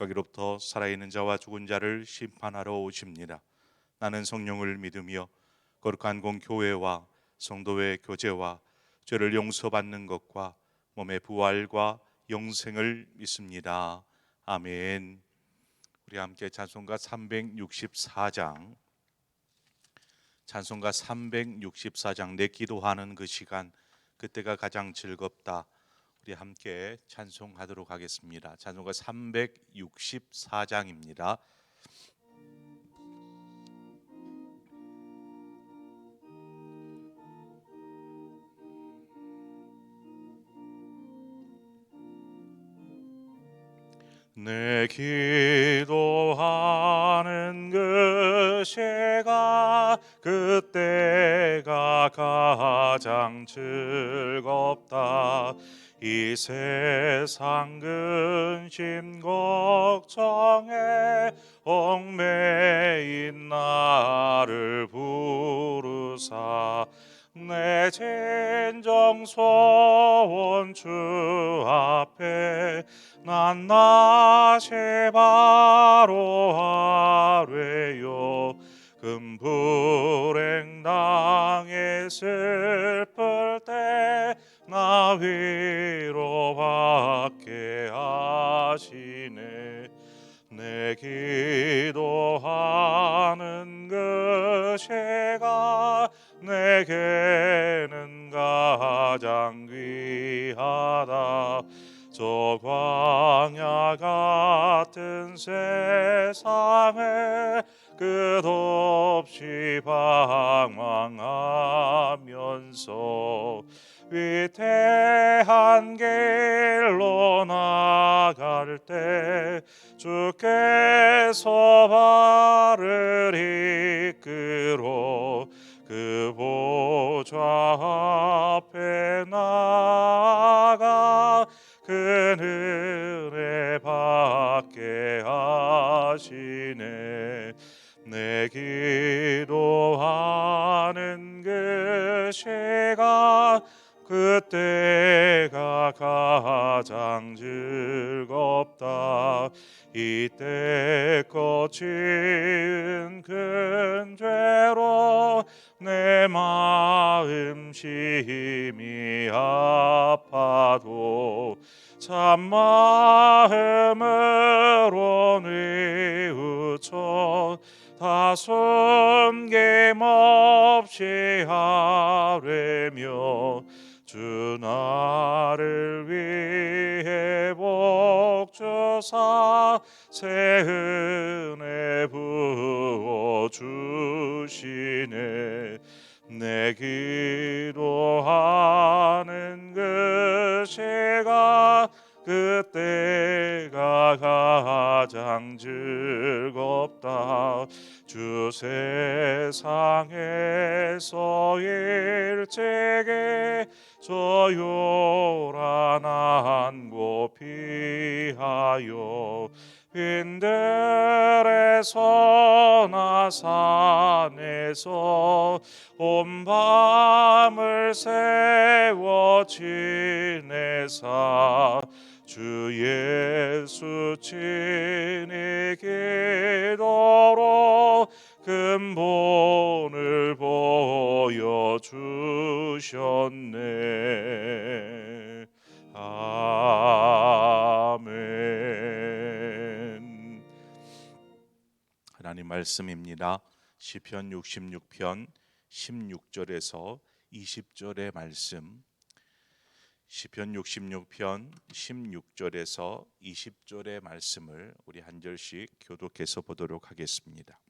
거기로부터 살아있는 자와 죽은 자를 심판하러 오십니다. 나는 성령을 믿으며 거룩한 공교회와 성도의 교제와 죄를 용서받는 것과 몸의 부활과 영생을 믿습니다. 아멘. 우리 함께 찬송가 364장 찬송가 364장 내 기도하는 그 시간 그때가 가장 즐겁다. 우리 함께 찬송하도록 하겠습니다. 찬송가 364장입니다. 내 기도하는 그 시가 그때가 가장 즐겁다 이 세상 근심 걱정에 얽매인 나를 부르사 내 진정 소원 주 앞에 난 나시 바로 하래요. 금불행 당에 슬플 때나 위로 받게 하시네. 내 기도 기도하는 그 시간 그때가 가장 즐겁다. 이때 거친 큰 죄로 내 마음 심히 아파도 참 마음으로 뉘우쳐 다 숨김없이 하려며 주 나를 위해 복 주사 새 은혜 부어 주시네. 내 기도하는 그 시간 그때 주 세상에서 일찍이 저 요란한 곳 피하여 빈들에서 나 산에서 온 밤을 세워 지내사 주 예수 친히 기도로 주셨네. 아멘. 하나님 말씀입니다. 시편 66편 16절에서 20절의 말씀. 시편 66편 16절에서 20절의 말씀을 우리 한 절씩 교독해서 보도록 하겠습니다.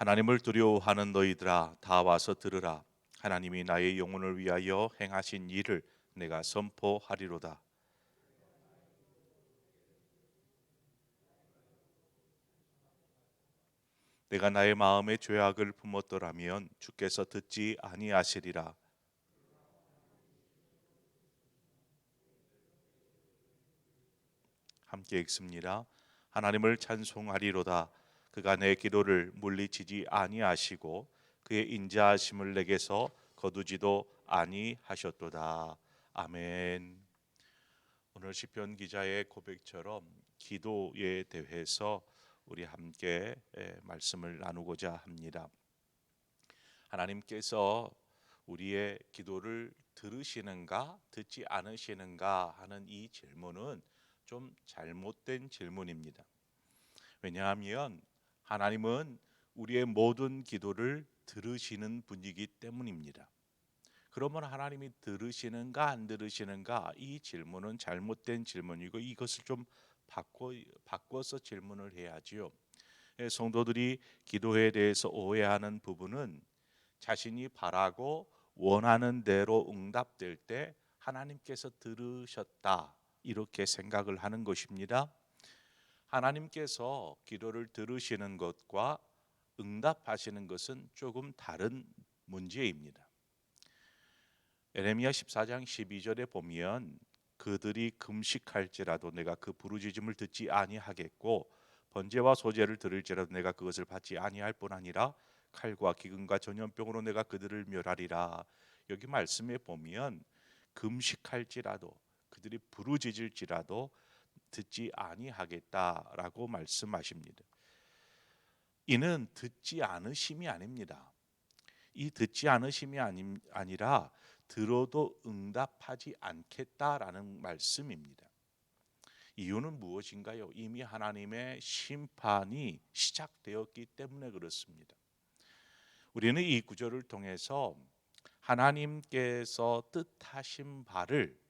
하나님을 두려워하는 너희들아 다 와서 들으라 하나님이 나의 영혼을 위하여 행하신 일을 내가 선포하리로다 내가 나의 마음에 죄악을 품었더라면 주께서 듣지 아니하시리라. 함께 읽습니다. 하나님을 찬송하리로다. 그가 내 기도를 물리치지 아니하시고 그의 인자하심을 내게서 거두지도 아니하셨도다. 아멘. 오늘 시편 기자의 고백처럼 기도에 대해서 우리 함께 에, 말씀을 나누고자 합니다. 하나님께서 우리의 기도를 들으시는가 듣지 않으시는가 하는 이 질문은 좀 잘못된 질문입니다. 왜냐하면 하나님은 우리의 모든 기도를 들으시는 분이기 때문입니다. 그러면 하나님이 들으시는가 안 들으시는가 이 질문은 잘못된 질문이고 이것을 좀 바꿔 바꿔서 질문을 해야지요. 예, 성도들이 기도에 대해서 오해하는 부분은 자신이 바라고 원하는 대로 응답될 때 하나님께서 들으셨다 이렇게 생각을 하는 것입니다. 하나님께서 기도를 들으시는 것과 응답하시는 것은 조금 다른 문제입니다. 에레미야 14장 12절에 보면 그들이 금식할지라도 내가 그 부르짖음을 듣지 아니하겠고 번제와 소제를 들을지라도 내가 그것을 받지 아니할 뿐 아니라 칼과 기근과 전염병으로 내가 그들을 멸하리라. 여기 말씀에 보면 금식할지라도 그들이 부르짖을지라도 듣지 아니하겠다라고 말씀하십니다. 이는 듣지 않으심이 아닙니다. 이 듣지 않으심이 아니, 아니라 들어도 응답하지 않겠다라는 말씀입니다. 이유는 무엇인가요? 이미 하나님의 심판이 시작되었기 때문에 그렇습니다. 우리는 이 구절을 통해서 하나님께서 뜻하신 바를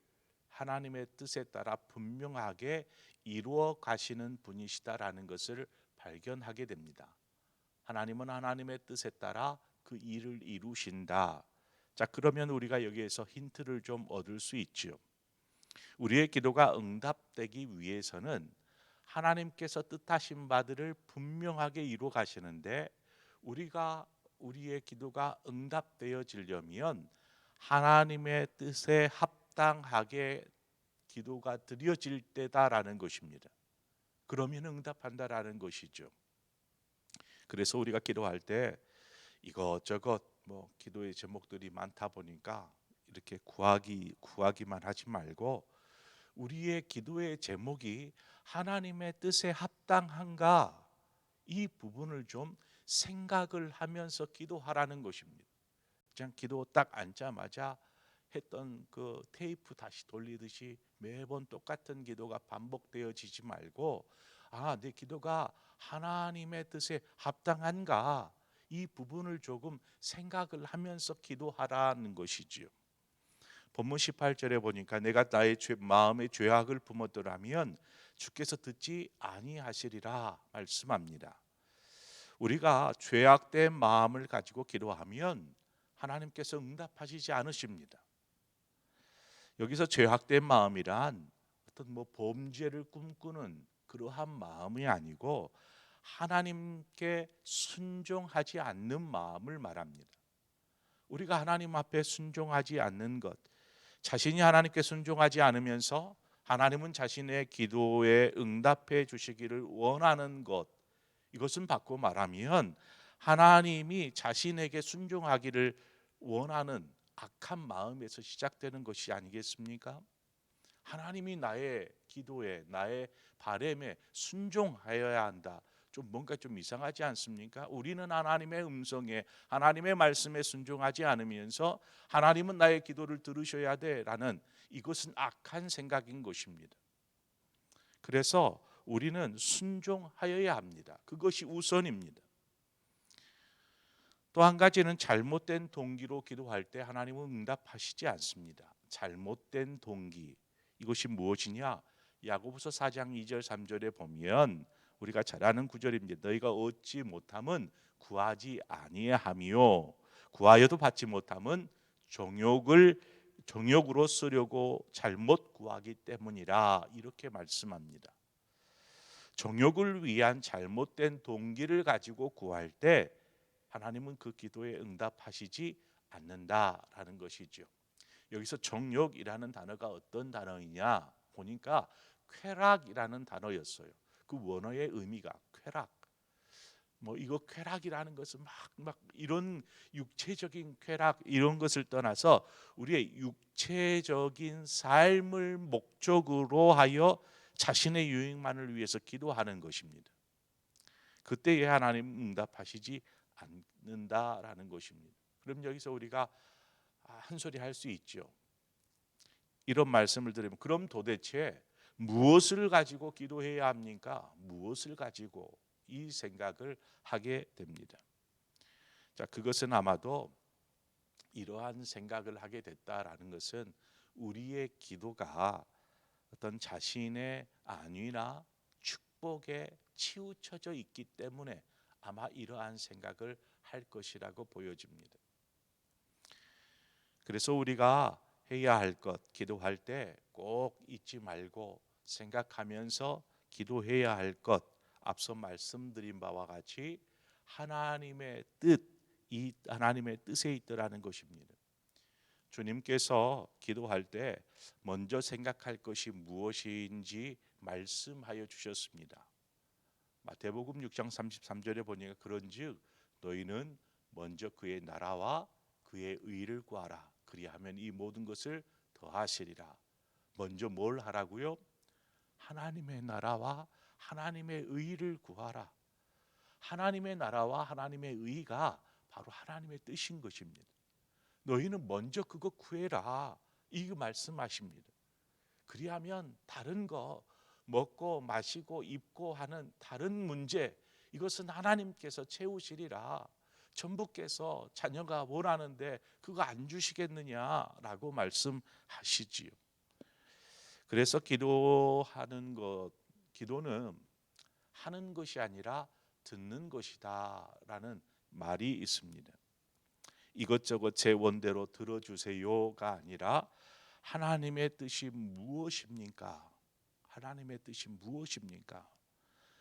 하나님의 뜻에 따라 분명하게 이루어 가시는 분이시다라는 것을 발견하게 됩니다. 하나님은 하나님의 뜻에 따라 그 일을 이루신다. 자, 그러면 우리가 여기에서 힌트를 좀 얻을 수 있지요. 우리의 기도가 응답되기 위해서는 하나님께서 뜻하신 바들을 분명하게 이루어 가시는데 우리가 우리의 기도가 응답되어지려면 하나님의 뜻에 합 당하게 기도가 드려질 때다라는 것입니다. 그러면 응답한다라는 것이죠. 그래서 우리가 기도할 때 이것저것 뭐 기도의 제목들이 많다 보니까 이렇게 구하기 구하기만 하지 말고 우리의 기도의 제목이 하나님의 뜻에 합당한가 이 부분을 좀 생각을 하면서 기도하라는 것입니다. 그냥 기도 딱 앉자마자 했던 그 테이프 다시 돌리듯이 매번 똑같은 기도가 반복되어지지 말고 아, 내 기도가 하나님의 뜻에 합당한가 이 부분을 조금 생각을 하면서 기도하라는 것이지요. 본문 18절에 보니까 내가 나의 죄, 마음의 죄악을 품었더라면 주께서 듣지 아니하시리라 말씀합니다. 우리가 죄악된 마음을 가지고 기도하면 하나님께서 응답하시지 않으십니다. 여기서 죄악된 마음이란 어떤 뭐 범죄를 꿈꾸는 그러한 마음이 아니고 하나님께 순종하지 않는 마음을 말합니다. 우리가 하나님 앞에 순종하지 않는 것, 자신이 하나님께 순종하지 않으면서 하나님은 자신의 기도에 응답해 주시기를 원하는 것, 이것은 바꿔 말하면 하나님이 자신에게 순종하기를 원하는 악한 마음에서 시작되는 것이 아니겠습니까? 하나님이 나의 기도에 나의 바램에 순종하여야 한다. 좀 뭔가 좀 이상하지 않습니까? 우리는 하나님의 음성에 하나님의 말씀에 순종하지 않으면서 하나님은 나의 기도를 들으셔야 돼라는 이것은 악한 생각인 것입니다. 그래서 우리는 순종하여야 합니다. 그것이 우선입니다. 또 한 가지는 잘못된 동기로 기도할 때 하나님은 응답하시지 않습니다. 잘못된 동기 이것이 무엇이냐? 야고보서 4장 2절 3절에 보면 우리가 잘 아는 구절입니다. 너희가 얻지 못함은 구하지 아니하며 구하여도 받지 못함은 정욕을 정욕으로 쓰려고 잘못 구하기 때문이라 이렇게 말씀합니다. 정욕을 위한 잘못된 동기를 가지고 구할 때 하나님은 그 기도에 응답하시지 않는다라는 것이죠. 여기서 정욕이라는 단어가 어떤 단어이냐 보니까 쾌락이라는 단어였어요. 그 원어의 의미가 쾌락. 뭐 이거 쾌락이라는 것은 막막 이런 육체적인 쾌락 이런 것을 떠나서 우리의 육체적인 삶을 목적으로 하여 자신의 유익만을 위해서 기도하는 것입니다. 그때에 하나님 응답하시지 않는다라는 것입니다. 그럼 여기서 우리가 아, 한 소리 할 수 있죠. 이런 말씀을 들으면 그럼 도대체 무엇을 가지고 기도해야 합니까? 무엇을 가지고 이 생각을 하게 됩니다. 자, 그것은 아마도 이러한 생각을 하게 됐다라는 것은 우리의 기도가 어떤 자신의 안위나 축복에 치우쳐져 있기 때문에 아마 이러한 생각을 할 것이라고 보여집니다. 그래서 우리가 해야 할 것, 기도할 때 꼭 잊지 말고 생각하면서 기도해야 할 것, 앞서 말씀드린 바와 같이 하나님의 뜻, 이 하나님의 뜻에 있더라는 것입니다. 주님께서 기도할 때 먼저 생각할 것이 무엇인지 말씀하여 주셨습니다. 마태복음 6장 33절에 보니까 그런즉 너희는 먼저 그의 나라와 그의 의를 구하라. 그리하면 이 모든 것을 더하시리라. 먼저 뭘 하라고요? 하나님의 나라와 하나님의 의를 구하라. 하나님의 나라와 하나님의 의가 바로 하나님의 뜻인 것입니다. 너희는 먼저 그거 구해라. 이 말씀하십니다. 그리하면 다른 거 먹고 마시고 입고 하는 다른 문제 이것은 하나님께서 채우시리라. 전부께서 자녀가 원하는데 그거 안 주시겠느냐라고 말씀하시지요. 그래서 기도하는 것, 기도는 하는 것이 아니라 듣는 것이다라는 말이 있습니다. 이것저것 제 원대로 들어주세요가 아니라 하나님의 뜻이 무엇입니까? 하나님의 뜻이 무엇입니까?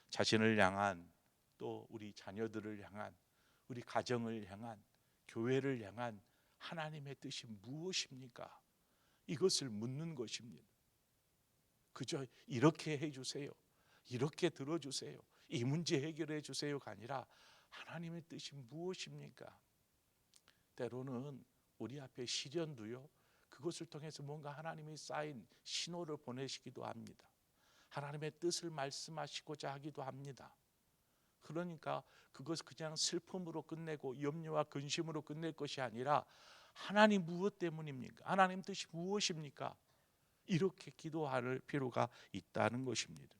자신을 향한 또 우리 자녀들을 향한 우리 가정을 향한 교회를 향한 하나님의 뜻이 무엇입니까? 이것을 묻는 것입니다. 그저 이렇게 해 주세요. 이렇게 들어 주세요. 이 문제 해결해 주세요가 아니라 하나님의 뜻이 무엇입니까? 때로는 우리 앞에 시련도요. 그것을 통해서 뭔가 하나님이 쌓인 신호를 보내시기도 합니다. 하나님의 뜻을 말씀하시고자 하기도 합니다. 그러니까 그것 그냥 슬픔으로 끝내고 염려와 근심으로 끝낼 것이 아니라 하나님 무엇 때문입니까? 하나님 뜻이 무엇입니까? 이렇게 기도할 필요가 있다는 것입니다.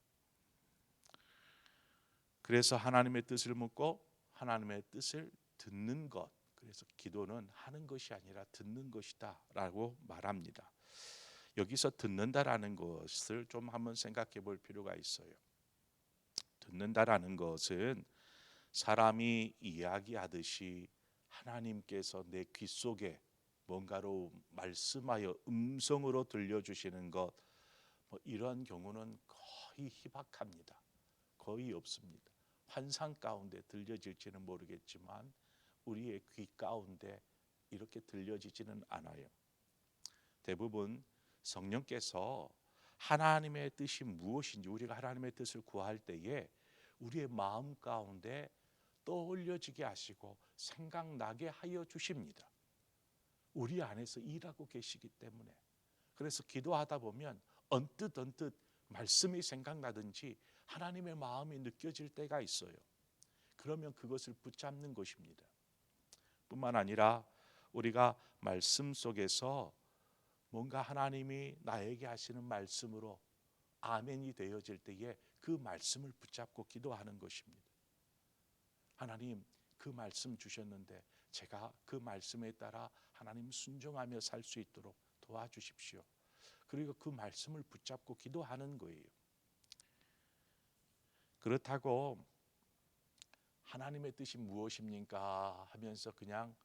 그래서 하나님의 뜻을 묻고 하나님의 뜻을 듣는 것. 그래서 기도는 하는 것이 아니라 듣는 것이다라고 말합니다. 여기서 듣는다라는 것을 좀 한번 생각해 볼 필요가 있어요. 듣는다라는 것은 사람이 이야기하듯이 하나님께서 내 귀 속에 뭔가로 말씀하여 음성으로 들려주시는 것, 뭐 이런 경우는 거의 희박합니다. 거의 없습니다. 환상 가운데 들려질지는 모르겠지만 우리의 귀 가운데 이렇게 들려지지는 않아요. 대부분 성령께서 하나님의 뜻이 무엇인지 우리가 하나님의 뜻을 구할 때에 우리의 마음 가운데 떠올려지게 하시고 생각나게 하여 주십니다. 우리 안에서 일하고 계시기 때문에 그래서 기도하다 보면 언뜻 언뜻 말씀이 생각나든지 하나님의 마음이 느껴질 때가 있어요. 그러면 그것을 붙잡는 것입니다. 뿐만 아니라 우리가 말씀 속에서 뭔가 하나님이 나에게 하시는 말씀으로 아멘이 되어질 때에 그 말씀을 붙잡고 기도하는 것입니다. 하나님 그 말씀 주셨는데 제가 그 말씀에 따라 하나님 순종하며 살 수 있도록 도와주십시오. 그리고 그 말씀을 붙잡고 기도하는 거예요. 그렇다고 하나님의 뜻이 무엇입니까 하면서 그냥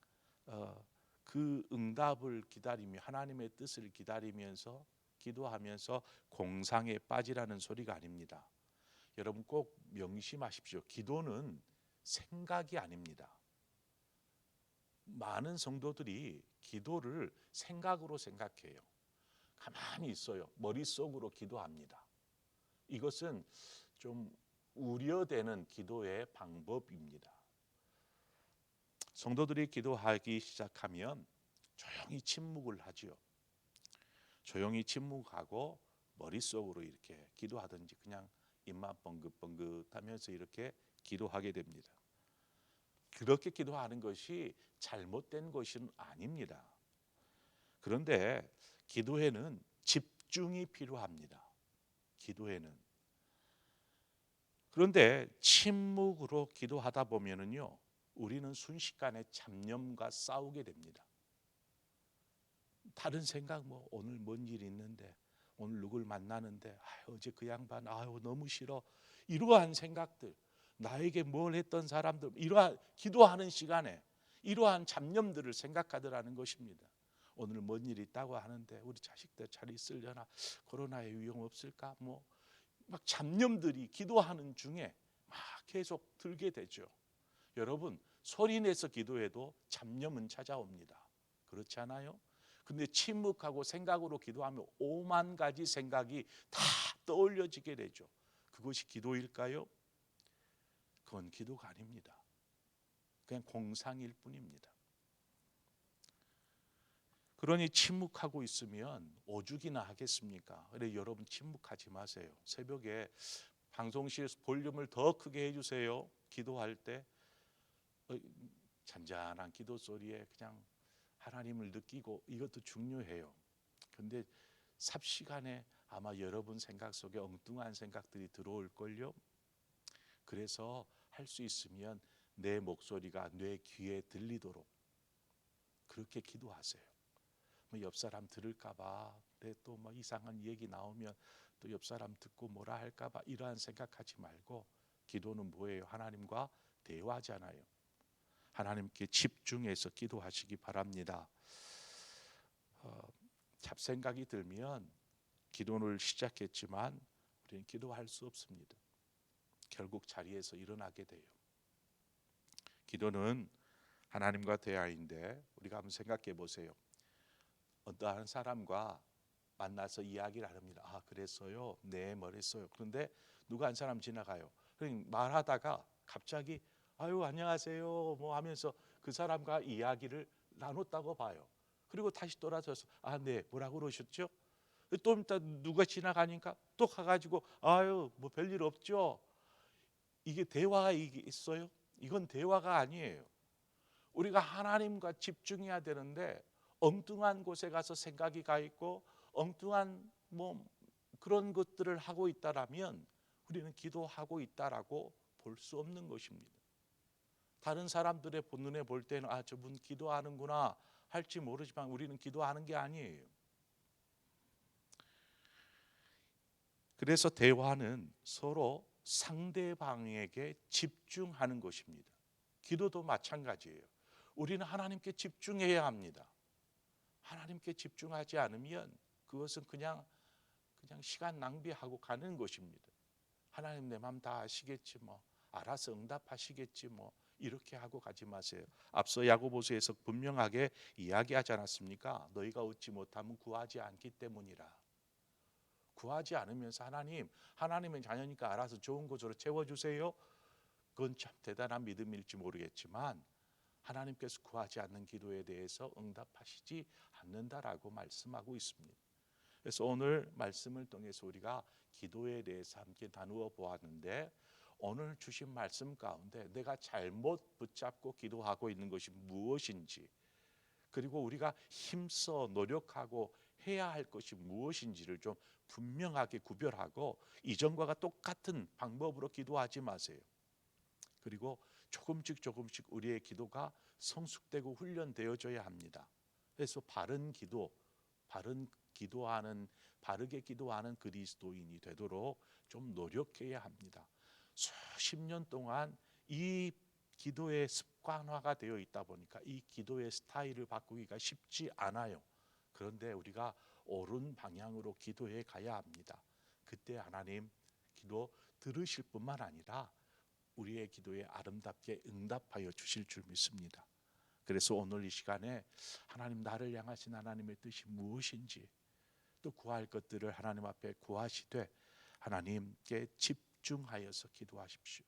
어, 그 응답을 기다리며 하나님의 뜻을 기다리면서 기도하면서 공상에 빠지라는 소리가 아닙니다. 여러분 꼭 명심하십시오. 기도는 생각이 아닙니다. 많은 성도들이 기도를 생각으로 생각해요. 가만히 있어요. 머릿속으로 기도합니다. 이것은 좀 우려되는 기도의 방법입니다. 성도들이 기도하기 시작하면 조용히 침묵을 하지요. 조용히 침묵하고 머릿속으로 이렇게 기도하든지 그냥 입만 뻥긋뻥긋하면서 이렇게 기도하게 됩니다. 그렇게 기도하는 것이 잘못된 것은 아닙니다. 그런데 기도에는 집중이 필요합니다. 기도에는 그런데 침묵으로 기도하다 보면은요, 우리는 순식간에 잡념과 싸우게 됩니다. 다른 생각 뭐 오늘 뭔 일 있는데 오늘 누굴 만나는데 아유, 어제 그 양반 아유 너무 싫어 이러한 생각들 나에게 뭘 했던 사람들 이러한 기도하는 시간에 이러한 잡념들을 생각하더라는 것입니다. 오늘 뭔일 있다고 하는데 우리 자식들 잘 있으려나 코로나에 위험 없을까 뭐 막 잡념들이 기도하는 중에 막 계속 들게 되죠. 여러분 소리 내서 기도해도 잡념은 찾아옵니다. 그렇지 않아요? 근데 침묵하고 생각으로 기도하면 오만 가지 생각이 다 떠올려지게 되죠. 그것이 기도일까요? 그건 기도가 아닙니다. 그냥 공상일 뿐입니다. 그러니 침묵하고 있으면 오죽이나 하겠습니까? 그래 여러분 침묵하지 마세요. 새벽에 방송실 볼륨을 더 크게 해주세요. 기도할 때 어, 잔잔한 기도 소리에 그냥 하나님을 느끼고 이것도 중요해요. 근데 삽시간에 아마 여러분 생각 속에 엉뚱한 생각들이 들어올 걸요. 그래서 할 수 있으면 내 목소리가 뇌 귀에 들리도록 그렇게 기도하세요. 뭐 옆 사람 들을까봐 또뭐 이상한 얘기 나오면 또 옆 사람 듣고 뭐라 할까봐 이러한 생각하지 말고 기도는 뭐예요? 하나님과 대화잖아요. 하나님께 집중해서 기도하시기 바랍니다. 어, 잡생각이 들면 기도를 시작했지만 우리는 기도할 수 없습니다. 결국 자리에서 일어나게 돼요. 기도는 하나님과 대화인데 우리가 한번 생각해 보세요. 어떠한 사람과 만나서 이야기를 합니다. 아 그랬어요. 네, 뭐랬어요. 그런데 누가 한 사람 지나가요. 말하다가 갑자기 아유 안녕하세요 뭐 하면서 그 사람과 이야기를 나눴다고 봐요. 그리고 다시 돌아서서 아 네 뭐라고 그러셨죠? 또 이따 누가 지나가니까 또 가가지고 아유 뭐 별일 없죠. 이게 대화가 있어요? 이건 대화가 아니에요. 우리가 하나님과 집중해야 되는데 엉뚱한 곳에 가서 생각이 가 있고 엉뚱한 뭐 그런 것들을 하고 있다라면 우리는 기도하고 있다라고 볼 수 없는 것입니다. 다른 사람들의 본눈에 볼 때는 아 저분 기도하는구나 할지 모르지만 우리는 기도하는 게 아니에요. 그래서 대화는 서로 상대방에게 집중하는 것입니다. 기도도 마찬가지예요. 우리는 하나님께 집중해야 합니다. 하나님께 집중하지 않으면 그것은 그냥 그냥 시간 낭비하고 가는 것입니다. 하나님 내 마음 다 아시겠지 뭐 알아서 응답하시겠지 뭐 이렇게 하고 가지 마세요. 앞서 야고보서에서 분명하게 이야기하지 않았습니까? 너희가 얻지 못하면 구하지 않기 때문이라. 구하지 않으면서 하나님, 하나님은 자녀니까 알아서 좋은 곳으로 채워주세요. 그건 참 대단한 믿음일지 모르겠지만 하나님께서 구하지 않는 기도에 대해서 응답하시지 않는다라고 말씀하고 있습니다. 그래서 오늘 말씀을 통해서 우리가 기도에 대해서 함께 나누어 보았는데 오늘 주신 말씀 가운데 내가 잘못 붙잡고 기도하고 있는 것이 무엇인지 그리고 우리가 힘써 노력하고 해야 할 것이 무엇인지를 좀 분명하게 구별하고 이전과 똑같은 방법으로 기도하지 마세요. 그리고 조금씩 조금씩 우리의 기도가 성숙되고 훈련되어져야 합니다. 그래서 바른 기도, 바른 기도하는 바르게 기도하는 그리스도인이 되도록 좀 노력해야 합니다. 수십 년 동안 이 기도의 습관화가 되어 있다 보니까 이 기도의 스타일을 바꾸기가 쉽지 않아요. 그런데 우리가 옳은 방향으로 기도해 가야 합니다. 그때 하나님 기도 들으실 뿐만 아니라 우리의 기도에 아름답게 응답하여 주실 줄 믿습니다. 그래서 오늘 이 시간에 하나님 나를 향하신 하나님의 뜻이 무엇인지 또 구할 것들을 하나님 앞에 구하시되 하나님께 집 중하여서 기도하십시오.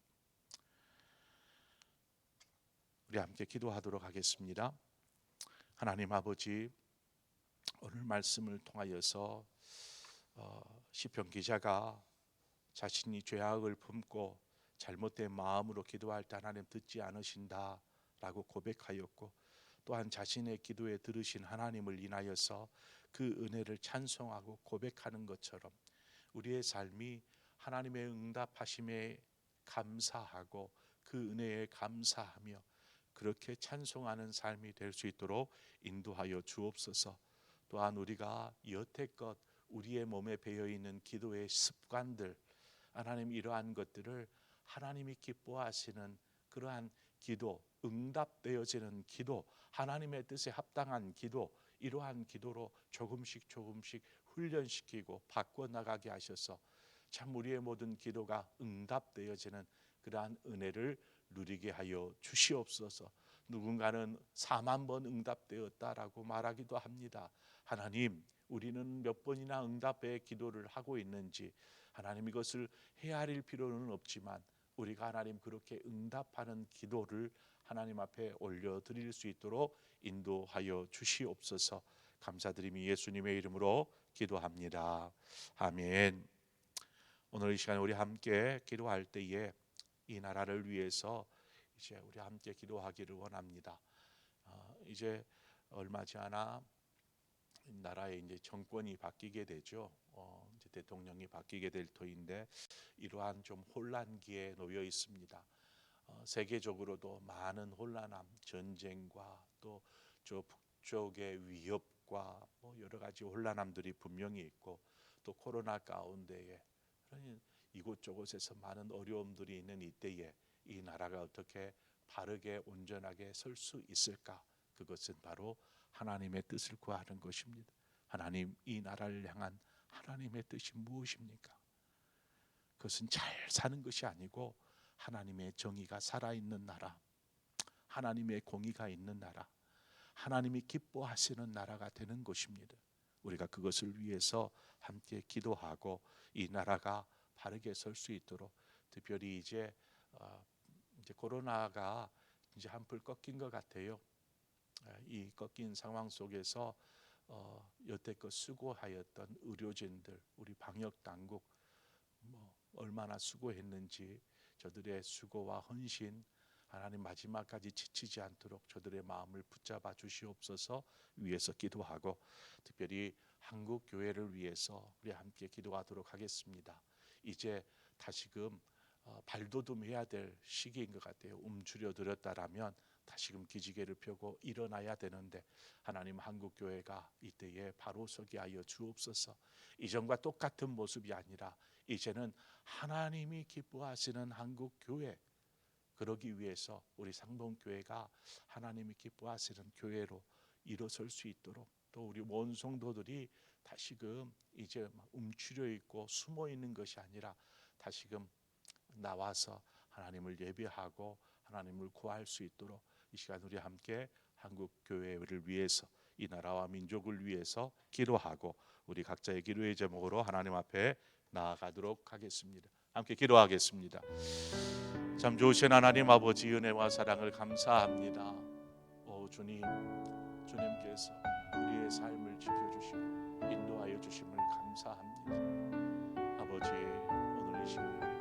우리 함께 기도하도록 하겠습니다. 하나님 아버지 오늘 말씀을 통하여서 어, 시편 기자가 자신이 죄악을 품고 잘못된 마음으로 기도할 때 하나님 듣지 않으신다라고 고백하였고 또한 자신의 기도에 들으신 하나님을 인하여서 그 은혜를 찬송하고 고백하는 것처럼 우리의 삶이 하나님의 응답하심에 감사하고 그 은혜에 감사하며 그렇게 찬송하는 삶이 될 수 있도록 인도하여 주옵소서. 또한 우리가 여태껏 우리의 몸에 배어 있는 기도의 습관들 하나님 이러한 것들을 하나님이 기뻐하시는 그러한 기도 응답되어지는 기도 하나님의 뜻에 합당한 기도 이러한 기도로 조금씩 조금씩 훈련시키고 바꿔 나가게 하셔서 참 우리의 모든 기도가 응답되어지는 그러한 은혜를 누리게 하여 주시옵소서. 누군가는 4만 번 응답되었다라고 말하기도 합니다. 하나님, 우리는 몇 번이나 응답의 기도를 하고 있는지 하나님 이것을 헤아릴 필요는 없지만 우리가 하나님 그렇게 응답하는 기도를 하나님 앞에 올려 드릴 수 있도록 인도하여 주시옵소서. 감사드리며 예수님의 이름으로 기도합니다. 아멘. 오늘 이 시간에 우리 함께 기도할 때에 이 나라를 위해서 이제 우리 함께 기도하기를 원합니다. 어, 이제 얼마 지 않아 나라의 이제 정권이 바뀌게 되죠. 어, 이제 대통령이 바뀌게 될 터인데 이러한 좀 혼란기에 놓여 있습니다. 어, 세계적으로도 많은 혼란함, 전쟁과 또 저 북쪽의 위협과 뭐 여러 가지 혼란함들이 분명히 있고 또 코로나 가운데에 이곳저곳에서 많은 어려움들이 있는 이때에 이 나라가 어떻게 바르게 온전하게 설 수 있을까? 그것은 바로 하나님의 뜻을 구하는 것입니다. 하나님 이 나라를 향한 하나님의 뜻이 무엇입니까? 그것은 잘 사는 것이 아니고 하나님의 정의가 살아있는 나라, 하나님의 공의가 있는 나라, 하나님이 기뻐하시는 나라가 되는 것입니다. 우리가 그것을 위해서 함께 기도하고 이 나라가 바르게 설 수 있도록 특별히 이제 어, 이제 코로나가 이제 한풀 꺾인 것 같아요. 아, 이 꺾인 상황 속에서 어, 여태껏 수고하였던 의료진들, 우리 방역 당국 뭐 얼마나 수고했는지 저들의 수고와 헌신 하나님 마지막까지 지치지 않도록 저들의 마음을 붙잡아 주시옵소서 위해서 기도하고 특별히 한국 교회를 위해서 우리 함께 기도하도록 하겠습니다. 이제 다시금 어, 발돋움해야 될 시기인 것 같아요. 움츠려 들었다라면 다시금 기지개를 펴고 일어나야 되는데 하나님 한국 교회가 이때에 바로 서게 하여 주옵소서. 이전과 똑같은 모습이 아니라 이제는 하나님이 기뻐하시는 한국 교회 그러기 위해서 우리 상동교회가 하나님이 기뻐하시는 교회로 일어설 수 있도록 또 우리 원 성도들이 다시금 이제 움츠려 있고 숨어 있는 것이 아니라 다시금 나와서 하나님을 예배하고 하나님을 구할 수 있도록 이 시간 우리 함께 한국 교회를 위해서 이 나라와 민족을 위해서 기도하고 우리 각자의 기도의 제목으로 하나님 앞에 나아가도록 하겠습니다. 함께 기도하겠습니다. 참 좋으신 하나님 아버지 은혜와 사랑을 감사합니다. 오 주님, 주님께서 우리의 삶을 지켜주시고 인도하여 주심을 감사합니다. 아버지 오늘 이 시간